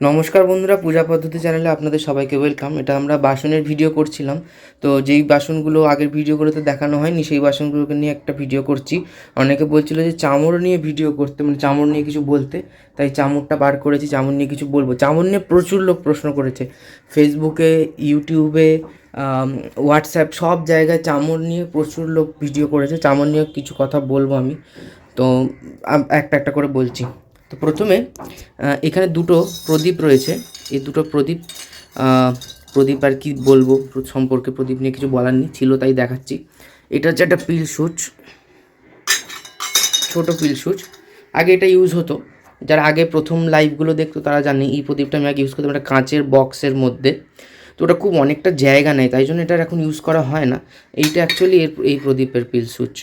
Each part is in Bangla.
নমস্কার বন্ধুরা, পূজা পদ্ধতি চ্যানেলে আপনাদের সবাইকে ওয়েলকাম। এটা আমরা বাসনের ভিডিও করছিলাম। তো যেই বাসনগুলো আগের ভিডিওগুলোতে দেখানো হয়নি, সেই বাসনগুলোকে নিয়ে একটা ভিডিও করছি। অনেকে বলছিল যে চামড় নিয়ে ভিডিও করতে মানে চামড় নিয়ে কিছু বলতে। তাই চামড়টা বার করেছি, চামড় নিয়ে কিছু বলব। চামড় নিয়ে প্রচুর লোক প্রশ্ন করেছে। ফেসবুকে, ইউটিউবে হোয়াটসঅ্যাপ সব জায়গায় চামড় নিয়ে প্রচুর লোক ভিডিও করেছে। চামড় নিয়ে কিছু কথা বলব আমি। তো একটা একটা করে বলছি। তো প্রথমে এখানে দুটো প্রদীপ রয়েছে। এই দুটো প্রদীপ প্রদীপ আর কি বলব সম্পর্কে প্রদীপ নিয়ে কিছু বলার নেই, ছিল তাই দেখাচ্ছি। এটা হচ্ছে একটা পিল সুচ, ছোট পিল সুচ। আগে এটা ইউজ হতো, যারা আগে প্রথম লাইভগুলো দেখতো তারা জানে, এই প্রদীপটা আমি আগে ইউজ করতাম একটা কাঁচের বক্সের মধ্যে। তো ওটা খুব অনেকটা জায়গা নেয়, তাই জন্য এটার এখন ইউজ করা হয় না। এইটা অ্যাকচুয়ালি এর এই প্রদীপের পিল সুচ,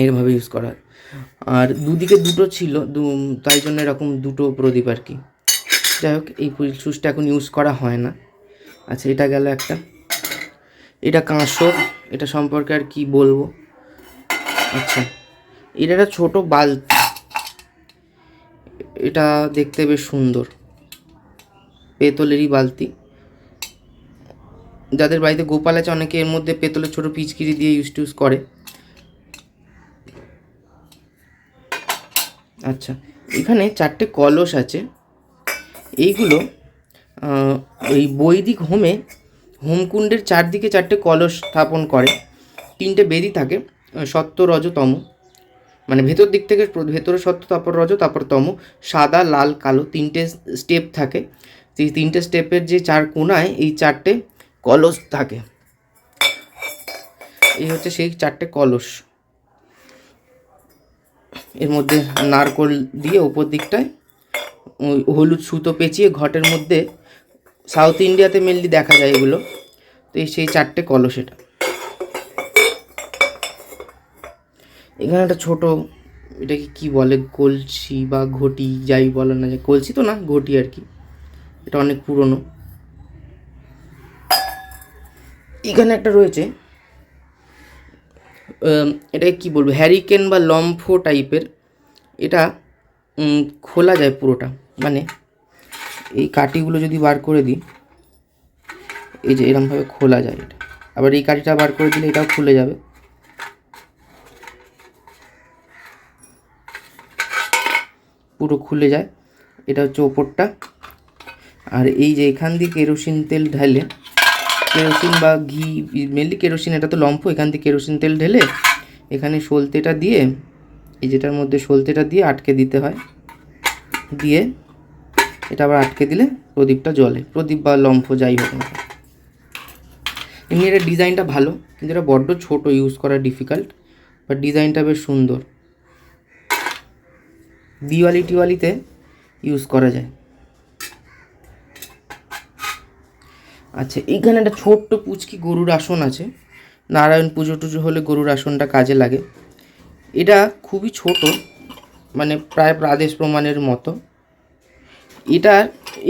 এইভাবে ইউজ করা হয়। আর দুদিকে দুটো ছিল তাই জন্য এরকম দুটো প্রদীপ আর কি। যাই হোক, এই সুচটা এখন ইউজ করা হয় না। আচ্ছা এটা গেল একটা। এটা কাঁসো এটা সম্পর্কে আর কি বলব? আচ্ছা এটা একটা ছোটো বালতি। এটা দেখতে বেশ সুন্দর। পেতলেরই বালতি। যাদের বাড়িতে গোপাল আছে, অনেকে এর মধ্যে পেতলের ছোটো পিচকিরি দিয়ে ইউজ টুজ করে। আচ্ছা এখানে চারটে কলস আছে। এইগুলো ওই বৈদিক হোমে হোমকুণ্ডের চারদিকে চারটে কলস স্থাপন করে। তিনটে বেদি থাকে সত্য, রজ, তম। মানে ভেতর দিক থেকে ভেতরে সত্য, তারপর রজ, তারপর তম। সাদা, লাল, কালো তিনটে স্টেপ থাকে। সেই তিনটে স্টেপের যে চার কোনায় এই চারটে কলস থাকে। এই হচ্ছে সেই চারটে কলস। এর মধ্যে নারকোল দিয়ে উপর দিকটায় হলুদ সুতো পেঁচিয়ে ঘটের মধ্যে সাউথ ইন্ডিয়াতে মেনলি দেখা যায় এগুলো। তো এই সেই চারটে কলস এটা। এখানে একটা ছোট, এটাকে কি বলে, কলসি বা ঘটি, যাই বলে না যায় কলসি তো না, ঘটি আর কি। এটা অনেক পুরনো। এখানে একটা রয়েছে এটাকে কি বলব হ্যারিকেন বা লম্ফো টাইপের এটা খোলা যায় পুরোটা। মানে এই কাঠিগুলো যদি বার করে দিই, এই যে এরমভাবে খোলা যায় এটা। আবার এই কাঠিটা বার করে দিলে এটাও খুলে যাবে। পুরো খুলে যায়। এটা হচ্ছে ওপরটা। আর এই যে এখান দিয়ে কেরোসিন তেল ঢালে কেরোসিন বা ঘি মেনলি কেরোসিন এটা তো লম্ফ, এখান থেকে কেরোসিন তেল ঢেলে এখানে সলতেটা দিয়ে, এই যেটার মধ্যে সলতেটা দিয়ে আটকে দিতে হয়। দিয়ে এটা আবার আটকে দিলে প্রদীপটা জ্বলে। প্রদীপ বা লম্ফ যাই হোক না এমনি এটা ডিজাইনটা ভালো, কিন্তু এটা বড্ড ছোট ইউজ করা ডিফিকাল্ট বাট ডিজাইনটা বেশ সুন্দর। দিওয়ালি টিওয়ালিতে ইউজ করা যায়। আচ্ছা এইখানে একটা ছোট্ট পুচকি গরুর আসন আছে। নারায়ণ পুজো টুজো হলে গরুর আসনটা কাজে লাগে। এটা খুবই ছোট মানে প্রায় প্রাদেশ প্রমাণের মতো। এটা,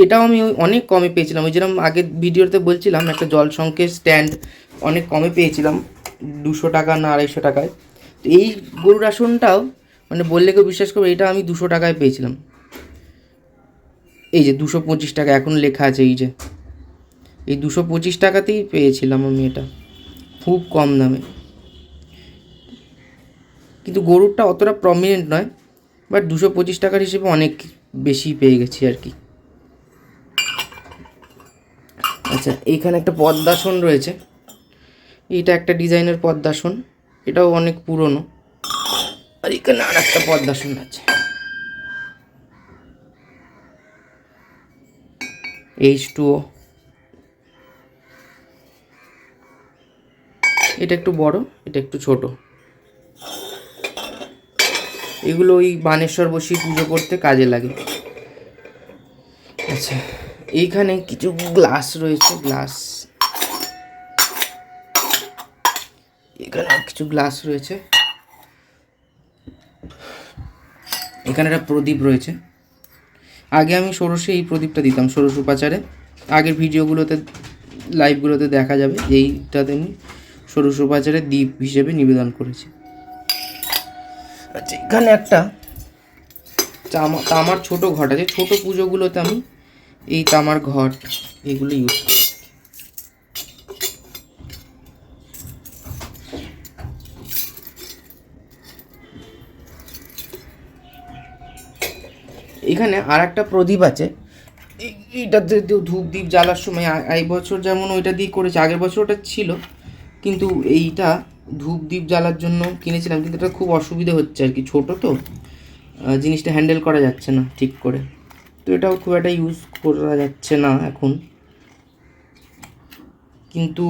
এটাও আমি অনেক কমে পেয়েছিলাম। ওই যেরকম আগের ভিডিওতে বলছিলাম, একটা জল সংকেত স্ট্যান্ড অনেক কমে পেয়েছিলাম, দুশো টাকা না আড়াইশো টাকায়। তো এই গরুর আসনটাও মানে বললে কেউ বিশ্বাস করবে, এটা আমি দুশো টাকায় পেয়েছিলাম। এই যে দুশো পঁচিশ টাকা, এখন লেখা আছে এই যে। এই দুশো পঁচিশ টাকাতেই পেয়েছিলাম আমি এটা। খুব কম দামে। কিন্তু গরুরটা অতটা প্রমিনেন্ট নয় বাট দুশো পঁচিশ টাকার হিসেবে অনেক বেশি পেয়ে গেছি আর কি। আচ্ছা এইখানে একটা পদ্মাসন রয়েছে। এটা একটা ডিজাইনের পদ্মাসন, এটাও অনেক পুরনো। আর এখানে আর একটা পদ্মাসন আছে। এইচ টুও এটা একটু বড়, এটা একটু ছোট। এগুলো ওই বানেশ্বর বসি পুজো করতে কাজে লাগে। আচ্ছা এইখানে কিছু গ্লাস রয়েছে, গ্লাস। এখানে কিছু গ্লাস রয়েছে। এখানে একটা প্রদীপ রয়েছে। আগে আমি ষোড়শে এই প্রদীপটা দিতাম, ষোড়শ উপাচারে। আগের ভিডিওগুলোতে লাইভগুলোতে দেখা যাবে, এইটাতে আমি ষোড়শ উপাচারে দ্বীপ হিসেবে নিবেদন করেছে। আচ্ছা এখানে একটা চামা তামার ছোট ঘট আছে। ছোট পুজোগুলোতে আমি এই তামার ঘট, এগুলো ইউজ করি। এখানে আর একটা প্রদীপ আছে। এই- এইটাতে ধূপ দ্বীপ জ্বালার সময় এই বছর যেমন ওইটা দিয়ে করেছে, আগের বছর ওটা ছিল। কিন্তু এইটা ধূপ দ্বীপ জ্বালার জন্য কিনেছিলাম, কিন্তু এটা খুব অসুবিধা হচ্ছে আর কি, ছোটো তো। জিনিসটা হ্যান্ডেল করা যাচ্ছে না ঠিক করে। তো এটাও খুব একটা ইউজ করা যাচ্ছে না এখন। কিন্তু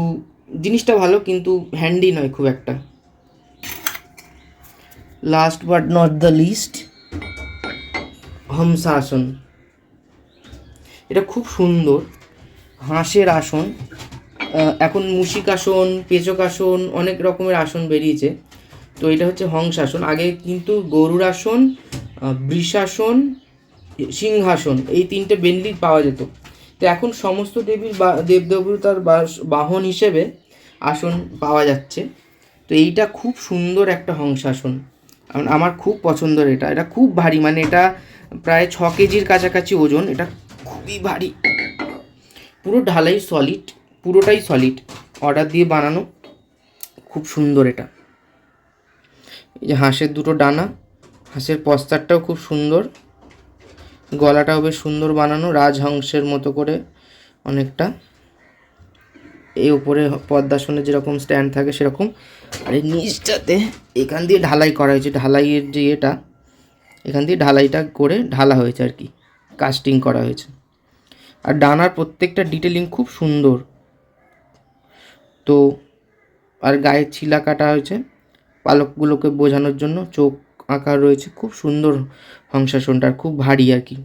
জিনিসটা ভালো, কিন্তু হ্যান্ডি নয় খুব একটা। Last but not the least হমসা আসন। এটা খুব সুন্দর, হাঁসের আসন। এখন মুশিক আসন, পেচক আসন, অনেক রকমের আসন বেরিয়েছে। তো এটা হচ্ছে হংসাসন আগে কিন্তু গরুর আসন বৃষাসন সিংহাসন, এই তিনটে বেনলি পাওয়া যেত। তো এখন সমস্ত দেবীর বা, দেবদেবতার বাহন হিসেবে আসন পাওয়া যাচ্ছে। তো এইটা খুব সুন্দর একটা হংসাসন আম- আমার খুব পছন্দের এটা। এটা খুব ভারী মানে এটা প্রায় ছ কেজির কাছাকাছি ওজন। এটা খুবই ভারী। পুরো ঢালাই সলিড পুরোটাই সলিড অর্ডার দিয়ে বানানো। খুব সুন্দর এটা। এই যে হাঁসের দুটো ডানা। হাঁসের পস্তারটাও খুব সুন্দর। গলাটাও বেশ সুন্দর বানানো, রাজহংসের মতো করে অনেকটা। এই উপরে পদ্মাসনে যেরকম স্ট্যান্ড থাকে সেরকম। আর এই নিচটাতে এখান দিয়ে ঢালাই করা হয়েছে। ঢালাইয়ের যে এটা, এখান দিয়ে ঢালাইটা করে ঢালা হয়েছে আর কি। কাস্টিং করা হয়েছে। আর ডানার প্রত্যেকটা ডিটেলিং খুব সুন্দর। তো আর গায়ে ছিলা কাটা হয়েছে পালকগুলোকে বোঝানোর জন্য চোখ আঁকা রয়েছে খুব সুন্দর হংসাসনটা, খুব ভারী আর কি।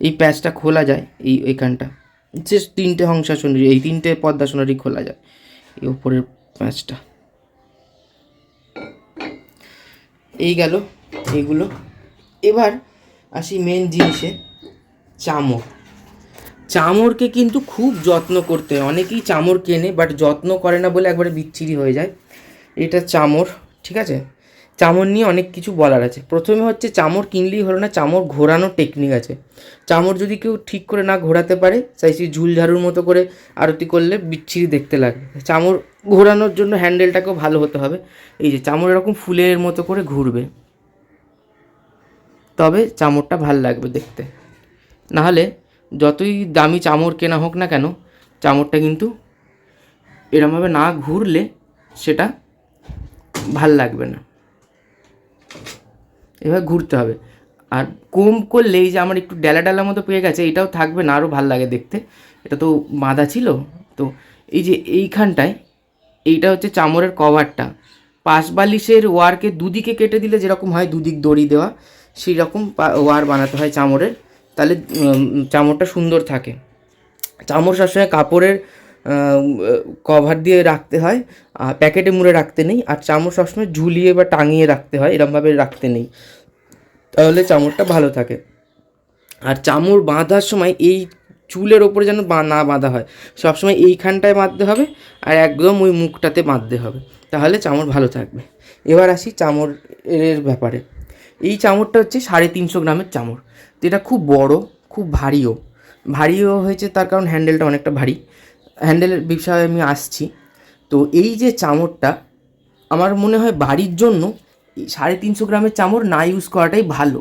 এই প্যাচটা খোলা যায় এই এখানটা। যে তিনটে হংসাসন, এই তিনটে পদ্মাসনেরই খোলা যায় এই ওপরের প্যাচটা। এই গেল এইগুলো এবার আসি মেন জিনিসে চামর চামরকে কিন্তু খুব যত্ন করতে হয়। অনেকেই চামড় কেনে বাট যত্ন করে না বলে একবারে বিচ্ছিরি হয়ে যায়। এটা চামর, ঠিক আছে? চামর নিয়ে অনেক কিছু বলার আছে। প্রথমে হচ্ছে চামর কিনলেই হলো না, চামর ঘোরানোর টেকনিক আছে। চামর যদি কেউ ঠিক করে না ঘোরাতে পারে চাইছি ঝুল ঝাড়ুর মতো করে আরতি করলে বিচ্ছিরি দেখতে লাগে। চামর ঘোরানোর জন্য হ্যান্ডেলটাকেও ভালো হতে হবে। এই যে চামড় এরকম ফুলের মতো করে ঘুরবে। তবে চামরটা ভালো লাগবে দেখতে। নাহলে যতই দামি চামর কেনা হোক না কেন চামরটা কিন্তু এরমভাবে না ঘুরলে সেটা ভালো লাগবে না। এভাবে ঘুরতে হবে। আর কম করলে এই যে আমার একটু ডেলা ডেলা মতো পেয়ে গেছে, এটাও থাকবে না, আরও ভালো লাগে দেখতে। এটা তো বাঁধা ছিল, তো এই যে এইখানটায়, এইটা হচ্ছে চামরের কভারটা। পাশ বালিশের ওয়ারকে দুদিকে কেটে দিলে যেরকম হয় দুদিক দড়ি দেওয়া সেই রকম ওয়ার বানাতে হয় চামরের তাহলে চামড়টা সুন্দর থাকে। চামর সবসময় কাপড়ের কভার দিয়ে রাখতে হয়, আর প্যাকেটে মুড়ে রাখতে নেই, আর চামচ সবসময় ঝুলিয়ে বা টাঙিয়ে রাখতে হয়, এরমভাবে রাখতে নেই। তাহলে চামড়টা ভালো থাকে। আর চামড় বাঁধার সময় এই চুলের ওপরে যেন বা- না বাঁধা হয়, সবসময় এইখানটায় বাঁধতে হবে, আর একদম ওই মুখটাতে বাঁধতে হবে। তাহলে চামড় ভালো থাকবে। এবার আসি চামড়ের ব্যাপারে। এই চামড়টা হচ্ছে সাড়ে তিনশো গ্রামের চামড়। তো এটা খুব বড়, খুব ভারীও। ভারীও হয়েছে তার কারণ হ্যান্ডেলটা অনেকটা ভারী। হ্যান্ডেলের বিষয়ে আমি আসছি। তো এই যে চামড়টা, আমার মনে হয় বাড়ির জন্য সাড়ে তিনশো গ্রামের চামড় না ইউজ করাটাই ভালো।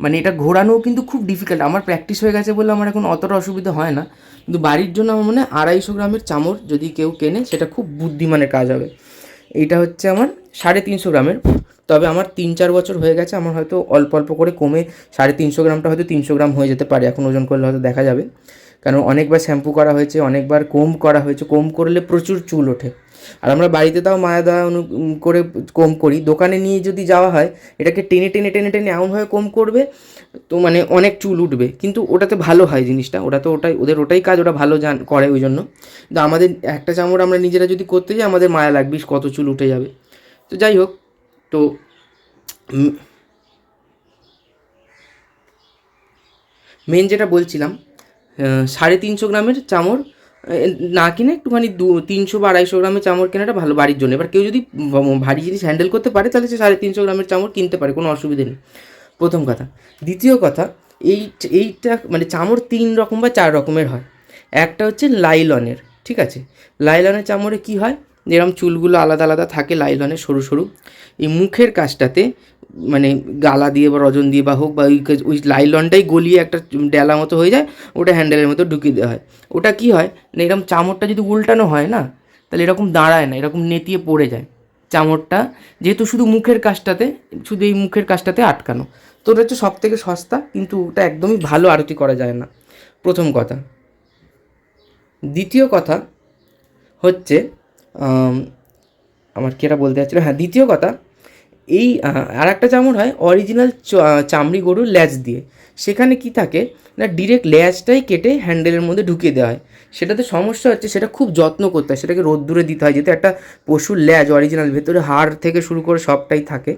মানে এটা ঘোরানোও কিন্তু খুব ডিফিকাল্ট আমার প্র্যাকটিস হয়ে গেছে বলে আমার এখন অতটা অসুবিধা হয় না। কিন্তু বাড়ির জন্য আমার মনে হয় আড়াইশো গ্রামের চামড় যদি কেউ কেনে, সেটা খুব বুদ্ধিমানের কাজ হবে। এইটা হচ্ছে আমার সাড়ে তিনশো গ্রামের। তবে আমার তিন চার বছর হয়ে গেছে, আমার হয়তো অল্প অল্প করে কমে সাড়ে তিনশো গ্রামটা হয়তো তিনশো গ্রাম হয়ে যেতে পারে, এখন ওজন করলে হয়তো দেখা যাবে। কারণ অনেকবার শ্যাম্পু করা হয়েছে, অনেকবার কোম করা হয়েছে, কোম করলে প্রচুর চুল ওঠে। আর আমরা বাড়িতে তাও মায়া দেওয়া অনু করে কম করি। দোকানে নিয়ে যদি যাওয়া হয়, এটাকে টেনে টেনে টেনে টেনে এমনভাবে কম করবে, তো মানে অনেক চুল উঠবে। কিন্তু ওটাতে ভালো হয় জিনিসটা। ওটা তো ওটাই, ওদের ওটাই কাজ ওটা ভালো জান, করে ওই জন্য কিন্তু আমাদের একটা চামড় আমরা নিজেরা যদি করতে যাই, আমাদের মায়া লাগবে কত চুল উঠে যাবে। তো যাই হোক, তো মেন যেটা বলছিলাম সাড়ে তিনশো গ্রামের চামড় না কিনে একটুখানি দু, তিনশো বা আড়াইশো গ্রামের চামড় কেনাটা ভালো বাড়ির জন্য। এবার কেউ যদি ভারী জিনিস হ্যান্ডেল করতে পারে, তাহলে সে সাড়ে তিনশো গ্রামের চামড় কিনতে পারে, কোনো অসুবিধে নেই। প্রথম কথা। দ্বিতীয় কথা, এই, এইটা মানে চামড় তিন রকম বা চার রকমের হয়। একটা হচ্ছে লাইলনের, ঠিক আছে? লাইলনের চামড়ে কি হয়? যেরকম চুলগুলো আলাদা আলাদা থাকে লাইলনের সরু সরু, এই মুখের কাজটাতে মানে গালা দিয়ে বা রজন দিয়ে বা হোক বা ওই ওই লাইলনটাই গলিয়ে একটা ডেলা মতো হয়ে যায়, ওটা হ্যান্ডেলের মতো ঢুকিয়ে দেওয়া হয়। ওটা কি হয় না এরকম চামড়টা যদি উল্টানো হয় না, তাহলে এরকম দাঁড়ায় না, এরকম নেতিয়ে পড়ে যায়। চামড়টা যেহেতু শুধু মুখের কাজটাতে, শুধু এই মুখের কাজটাতে আটকানো। তো ওটা হচ্ছে সব থেকে সস্তা, কিন্তু ওটা একদমই ভালো আরতি করা যায় না। প্রথম কথা। দ্বিতীয় কথা হচ্ছে আম, আমার কেটা বলতে যাচ্ছিল হ্যাঁ দ্বিতীয় কথা এই আর একটা যেমন হয় অরিজিনাল চামড়ি গরুর ল্যাজ দিয়ে। সেখানে কি থাকে না ডিরেক্ট ল্যাজটাই কেটে হ্যান্ডেলের মধ্যে ঢুকিয়ে দেওয়া হয়। সেটাতে সমস্যা হচ্ছে সেটা খুব যত্ন করতে হয় সেটাকে রোদ্দুরে দিতে হয় যেহেতু একটা পশুর ল্যাজ অরিজিনাল ভেতরে হাড় থেকে শুরু করে সবটাই থাকে।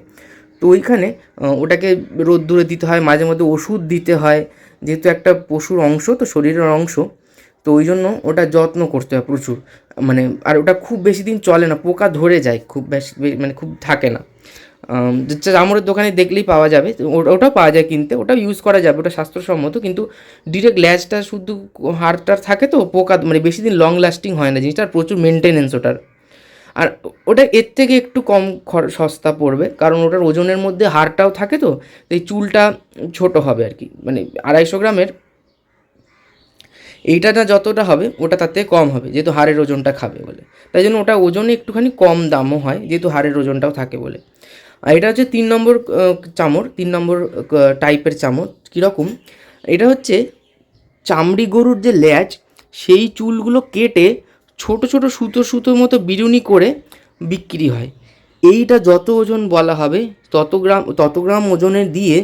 তো ওইখানে ওটাকে রোদ্দুরে দিতে হয় মাঝে মধ্যে ওষুধ দিতে হয় যেহেতু একটা পশুর অংশ তো শরীরের অংশ তো ওই জন্য ওটা যত্ন করতে হয় প্রচুর। মানে আর ওটা খুব বেশি দিন চলে না, পোকা ধরে যায়, খুব বেশি মানে খুব থাকে না। চামড়ের দোকানে দেখলেই পাওয়া যাবে, তো ও- ওটাও পাওয়া যায় কিনতে, ওটাও ইউজ করা যাবে, ওটা স্বাস্থ্যসম্মত, কিন্তু ডিরেক্ট ল্যাজটা শুধু হাড়টার থাকে তো, পোকা মানে বেশি দিন লং লাস্টিং হয় না, জিনিসটার প্রচুর মেনটেনেন্স ওটার। আর ওটা এর থেকে একটু কম সস্তা পড়বে, কারণ ওটার ওজনের মধ্যে হাড়টাও থাকে তো এই চুলটা ছোট হবে আর কি মানে আড়াইশো গ্রামের এইটা না যতটা হবে, ওটা থেকে কম হবে, যেহেতু হাড়ের ওজনটা খাবে বলে। তাই জন্য ওটা ওজনে একটুখানি কম দামও হয়, যেহেতু হাড়ের ওজনটাও থাকে বলে। আর এটা হচ্ছে তিন নম্বর চামড়, তিন নম্বর টাইপের চামড়, কীরকম? এটা হচ্ছে চামড়ি গরুর যে ল্যাজ, সেই চুলগুলো কেটে ছোট ছোট সুতো সুতোর মতো বিরুনি করে বিক্রি হয়। এইটা যত ওজন বলা হবে, তত গ্রাম তত গ্রাম ওজনের দিয়ে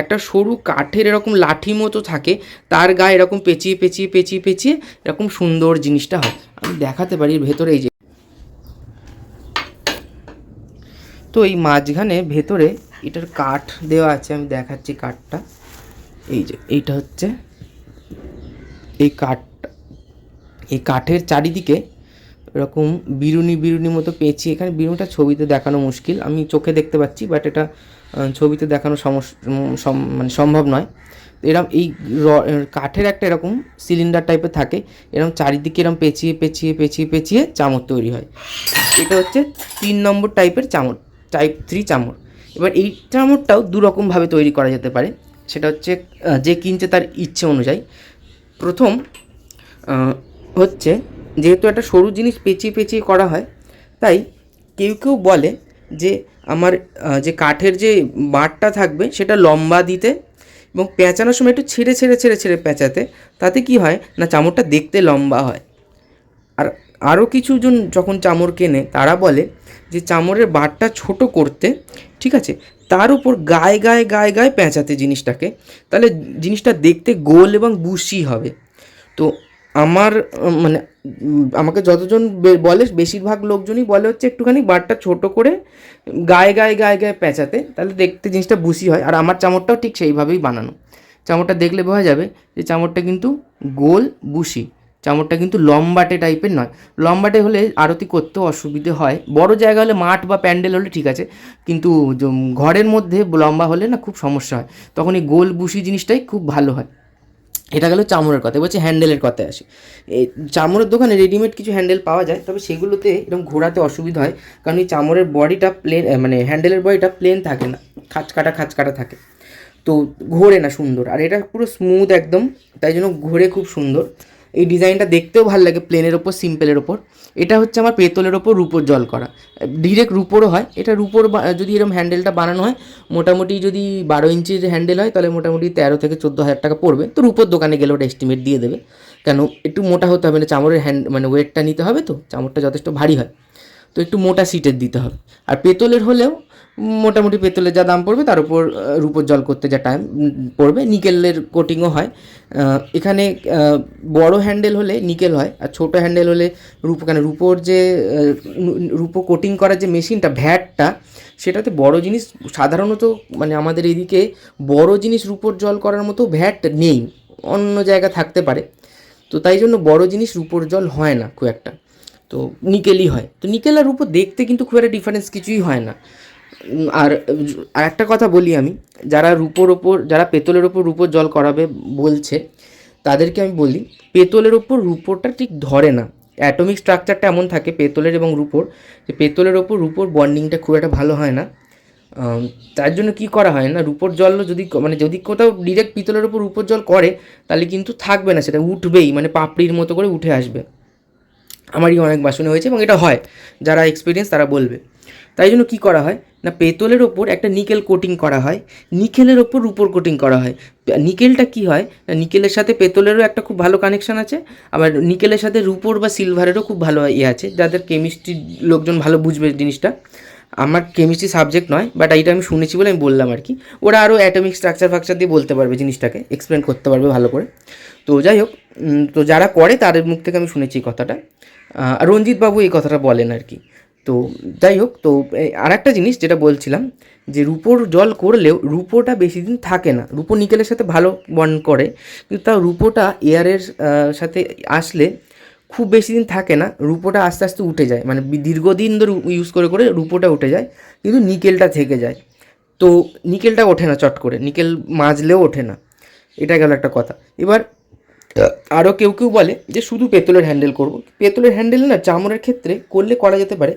একটা সরু কাঠের এরকম লাঠি মতো থাকে, তার গায়ে এরকম পেঁচিয়ে পেঁচিয়ে পেঁচিয়ে পেঁচিয়ে এরকম সুন্দর জিনিসটা হয়। আমি দেখাতে পারি ভেতরে এই যে। তো এই মাঝখানে ভেতরে এটার কাঠ দেওয়া আছে, আমি দেখাচ্ছি কাঠটা। এই যে, এইটা হচ্ছে এই কাঠটা। এই কাঠের চারিদিকে এরকম বিরুনি বিরুনি মতো পেঁচিয়ে এখানে বিরুনিটা ছবিতে দেখানো মুশকিল। আমি চোখে দেখতে পাচ্ছি বাট এটা ছবিতে দেখানো সমস্যা মানে সম্ভব নয়। এরকম এই কাঠের একটা এরকম সিলিন্ডার টাইপের থাকে। এরকম চারিদিকে এরকম পেঁচিয়ে পেঁচিয়ে পেঁচিয়ে পেঁচিয়ে চামড় তৈরি হয়। এটা হচ্ছে তিন নম্বর টাইপের চামড় টাইপ থ্রি চামড় এবার এই চামড়টাও দু রকমভাবে তৈরি করা যেতে পারে। সেটা হচ্ছে যে কিনছে তার ইচ্ছে অনুযায়ী। প্রথম হচ্ছে যেহেতু একটা সরু জিনিস পেঁচিয়ে পেঁচিয়ে করা হয়, তাই কেউ কেউ বলে যে আমার যে কাঠের যে বাঁটটা থাকবে সেটা লম্বা দিতে এবং পেঁচানোর সময় একটু ছেড়ে ছেড়ে ছেড়ে ছেড়ে পেঁচাতে, তাতে কি হয় না চামড়টা দেখতে লম্বা হয়। আর আরও কিছুজন যখন চামড় কেনে, তারা বলে যে চামড়ের বাটটা ছোট করতে, ঠিক আছে, তার উপর গায়ে গায়ে গায়ে গায়ে পেঁচাতে জিনিসটাকে, তাহলে জিনিসটা দেখতে গোল এবং বুশি হবে। তো আমার মানে আমাকে যতজন বলে, বেশিরভাগ লোকজনই বলে হচ্ছে একটুখানি বাটটা ছোট করে গায়ে গায়ে গায়ে গায়ে পেঁচাতে, তাহলে দেখতে জিনিসটা বুশি হয়। আর আমার চামড়টাও ঠিক সেইভাবেই বানানো। চামড়টা দেখলে বোঝা যাবে যে চামড়টা কিন্তু গোল, বুশি। চামড়টা কিন্তু লম্বাটে টাইপের নয়। লম্বাটে হলে আরতি করতেও অসুবিধে হয়। বড় জায়গা হলে মাঠ বা প্যান্ডেল হলে ঠিক আছে। কিন্তু ঘরের মধ্যে লম্বা হলে না খুব সমস্যা হয়। তখন এই গোল বুসি জিনিসটাই খুব ভালো হয়। এটা গেলো চামড়ের কথা বলছি হ্যান্ডেলের কথায় আসি। এই চামড়ের দোকানে রেডিমেড কিছু হ্যান্ডেল পাওয়া যায়, তবে সেগুলোতে এরকম ঘোরাতে অসুবিধা হয়, কারণ এই চামড়ের বডিটা প্লেন মানে হ্যান্ডেলের বডিটা প্লেন থাকে না, খাঁচকাটা খাঁচকাটা থাকে। তো ঘোরে না সুন্দর, আর এটা পুরো স্মুথ একদম, তাই জন্য ঘোরে খুব সুন্দর। এই ডিজাইনটা দেখতেও ভালো লাগে প্লেনের ওপর সিম্পলের ওপর। এটা হচ্ছে আমার পেতলের ওপর রূপোর জল করা। ডিরেক্ট রূপোরও হয়, এটা রূপোর যদি এরকম হ্যান্ডেলটা বানানো হয়, মোটামুটি যদি বারো ইঞ্চির হ্যান্ডেল হয়, তাহলে মোটামুটি তেরো থেকে চোদ্দ হাজার টাকা পড়বে। তো রূপোর দোকানে গেলে ওটা এস্টিমেট দিয়ে দেবে। কেন, একটু মোটা হতে হবে না, চামড়ের হ্যান্ড মানে ওয়েটটা নিতে হবে তো, চামড়টা যথেষ্ট ভারী হয়। তো একটু মোটা সিটের দিতে হবে। আর পেতলের হলেও মোটামুটি পেতলের যা দাম পড়বে, তার উপর রূপোর জল করতে যা টাইম পড়বে। নিকেলের কোটিংও হয়। এখানে বড় হ্যান্ডেল হলে নিকেল হয়, আর ছোট হ্যান্ডেল হলে রূপো। কেন, রূপোর যে রূপো কোটিং করার যে মেশিনটা ভ্যাটটা সেটাতে বড় জিনিস, সাধারণত মানে আমাদের এদিকে বড় জিনিস রূপোর জল করার মতো ভ্যাট নেই, অন্য জায়গা থাকতে পারে। তো তাই জন্য বড় জিনিস রূপোর জল হয় না খুব একটা। তো নিকেলই হয়। তো নিকেল আর রূপো দেখতে কিন্তু খুব একটা ডিফারেন্স কিছুই হয় না। আর আর একটা কথা বলি আমি, যারা রূপোর ওপর, যারা পেতলের ওপর রূপোর জল করাবে বলছে, তাদেরকে আমি বলি, পেতলের ওপর রূপোরটা ঠিক ধরে না। অ্যাটমিক স্ট্রাকচারটা এমন থাকে পেতলের এবং রূপোর, যে পেতলের ওপর রূপোর বন্ডিংটা খুব একটা ভালো হয় না। তার জন্য কি করা হয় না? রূপোর জল যদি মানে যদি কোথাও ডিরেক্ট পিতলের ওপর রূপোর জল করে, তাহলে কিন্তু থাকবে না, সেটা উঠবেই মানে পাপড়ির মতো করে উঠে আসবে। আমারই অনেক বাসনে হয়েছে এবং এটা হয়। যারা এক্সপিরিয়েন্স তারা বলবে। তাই জন্য কী করা হয়? না পেতলের ওপর একটা নিকেল কোটিং করা হয় নিকেলের ওপর রূপোর কোটিং করা হয়। নিকেলটা কি হয়? নিকেলের সাথে পেতলেরও একটা খুব ভালো কানেকশন আছে আবার নিকেলের সাথে রূপোর বা সিলভারেরও খুব ভালো ইয়ে আছে যাদের কেমিস্ট্রি লোকজন ভালো বুঝবে জিনিসটা। আমার কেমিস্ট্রি সাবজেক্ট নয় বাট এইটা আমি শুনেছি বলে আমি বললাম আর কি। ওরা আরও অ্যাটমিক স্ট্রাকচার ফাকচার দিয়ে বলতে পারবে জিনিসটাকে এক্সপ্লেন করতে পারবে ভালো করে। তো যাই হোক তো যারা করে তাদের মুখ থেকে আমি শুনেছি কথাটা। আহ, আর রঞ্জিত বাবু এই কথাটা বলেন আর কি। তো যাই হোক, তো আর একটা জিনিস যেটা বলছিলাম, যে রূপোর জল করলেও রূপোটা বেশি দিন থাকে না। রূপো নিকেলের সাথে ভালো বন করে, কিন্তু তাও রূপোটা এয়ারের সাথে আসলে খুব বেশি দিন থাকে না। রূপোটা আস্তে আস্তে উঠে যায় মানে দীর্ঘদিন ধরে ইউজ করে করে রূপোটা উঠে যায়, কিন্তু নিকেলটা থেকে যায়। তো নিকেলটা ওঠে না চট করে, নিকেল মাজলেও ওঠে না। এটা গেল একটা কথা। এবার আরও কেউ কেউ বলে যে শুধু পেতলের হ্যান্ডেল করব। পেতলের হ্যান্ডেল না, চামড়ের ক্ষেত্রে করলে করা যেতে পারে,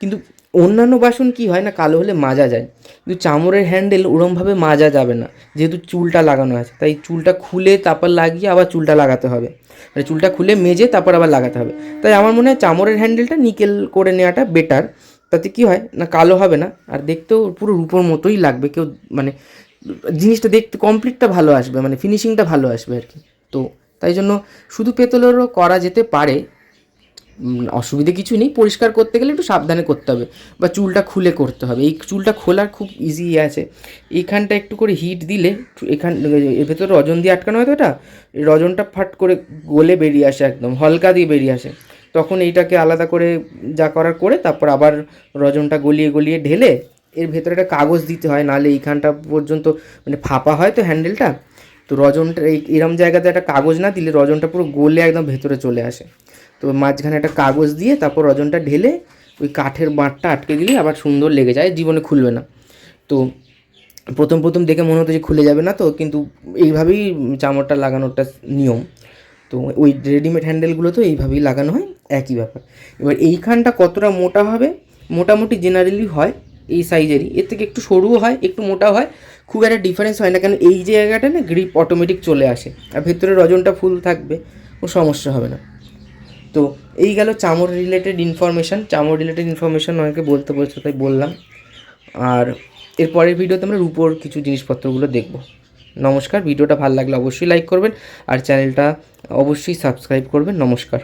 কিন্তু অন্যান্য বাসন কি হয় না, কালো হলে মাজা যায়। কিন্তু চামড়ের হ্যান্ডেল ওরমভাবে মাজা যাবে না, যেহেতু চুলটা লাগানো আছে। তাই চুলটা খুলে তারপর লাগিয়ে আবার চুলটা লাগাতে হবে। মানে চুলটা খুলে মেজে তারপর আবার লাগাতে হবে। তাই আমার মনে হয় চামড়ের হ্যান্ডেলটা নিকেল করে নেওয়াটা বেটার তাতে কি হয় না, কালো হবে না, আর দেখতেও পুরো রূপোর মতোই লাগবে। কেউ মানে জিনিসটা দেখতে কমপ্লিটটা ভালো আসবে মানে ফিনিশিংটা ভালো আসবে আর কি। তো তাই জন্য শুধু পেতলেরও করা যেতে পারে। অসুবিধে কিছু নেই, পরিষ্কার করতে গেলে একটু সাবধানে করতে হবে বা চুলটা খুলে করতে হবে। এই চুলটা খোলার খুব ইজি আছে। এইখানটা একটু করে হিট দিলে এখান, এর ভেতরে রজন দিয়ে আটকানো হয় তো এটা? রজনটা ফাট করে গলে বেরিয়ে আসে একদম, হলকা দিয়ে বেরিয়ে আসে। তখন এইটাকে আলাদা করে যা করার করে তারপর আবার রজনটা গলিয়ে গলিয়ে ঢেলে এর ভেতরে একটা কাগজ দিতে হয়। নাহলে এইখানটা পর্যন্ত মানে ফাঁপা হয় তো হ্যান্ডেলটা তো রজনটা এই এরম জায়গাতে একটা কাগজ না দিলে রজনটা পুরো গলে একদম ভেতরে চলে আসে। তো মাঝখানে একটা কাগজ দিয়ে তারপর রজনটা ঢেলে ওই কাঠের বাঁটটা আটকে দিলে আবার সুন্দর লেগে যায়, জীবনে খুলবে না। তো প্রথম প্রথম দেখে মনে হতো যে খুলে যাবে না তো, কিন্তু এইভাবেই চামড়টা লাগানোটা নিয়ম। তো ওই রেডিমেড হ্যান্ডেলগুলো তো এইভাবেই লাগানো হয়, একই ব্যাপার। এবার এইখানটা কতটা মোটা হবে, মোটামুটি জেনারেলি হয় এই সাইজেরই। এর থেকে একটু সরুও হয়, একটু মোটা হয় খুব একটা ডিফারেন্স হয় না, কেন এই জায়গাটা না গ্রিপ অটোমেটিক চলে আসে। আর ভেতরে রজনটা ফুল থাকবে, কোনো সমস্যা হবে না। তো এই গেল চামড় রিলেটেড ইনফরমেশান চামড় রিলেটেড ইনফরমেশান অনেকে বলতে বলছে, তাই বললাম। আর এরপরের ভিডিওতে আমরা রূপোর কিছু জিনিসপত্রগুলো দেখব। নমস্কার, ভিডিওটা ভালো লাগলে অবশ্যই লাইক করবেন। আর চ্যানেলটা অবশ্যই সাবস্ক্রাইব করবেন। নমস্কার।